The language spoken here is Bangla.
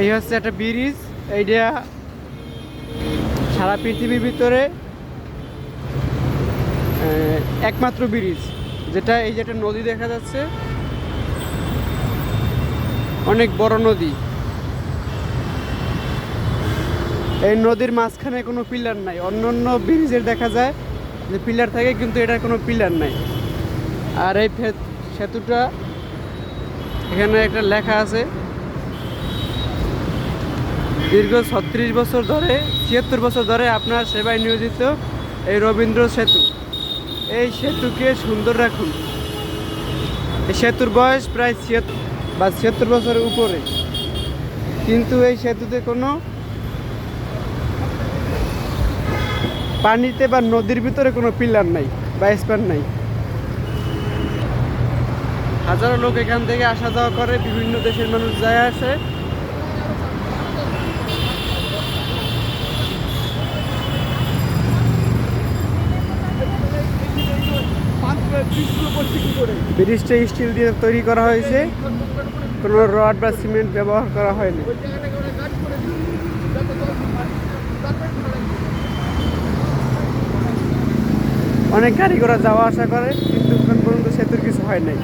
এই হচ্ছে একটা ব্রিজ, এইটা সারা পৃথিবীর ভিতরে একমাত্র ব্রিজ, যেটা এই যে একটা নদী দেখা যাচ্ছে, অনেক বড় নদী। এই নদীর মাঝখানে কোনো পিলার নাই, অন্য অন্য ব্রিজের দেখা যায় যে পিলার থাকে, কিন্তু এটার কোনো পিলার নাই। আর এই সেতুটা, এখানে একটা লেখা আছে দীর্ঘ ছত্রিশ বছর ধরে, ছিয়াত্তর বছর ধরে আপনার সেবায় নিয়োজিত এই রবীন্দ্র সেতু। এই সেতুকে সুন্দর রাখুন। এই সেতুর বয়স প্রায় ছিয়াত্তর বা ছিয়াত্তর বছরের উপরে। কিন্তু এই সেতুতে কোনো পানিতে বা নদীর ভিতরে কোনো পিলার নাই বা স্প্যান নাই। হাজারো লোক এখান থেকে আসা যাওয়া করে, বিভিন্ন দেশের মানুষ যায় আসে। ব্রিজটা স্টিল দিয়ে তৈরি করা হয়েছে। কোনো রড বা সিমেন্ট ব্যবহার করা হয়নি। অনেক গাড়ি ঘোড়া যাওয়া আসা করে, কিন্তু পর্যন্ত সেতুর কিছু হয় নাই।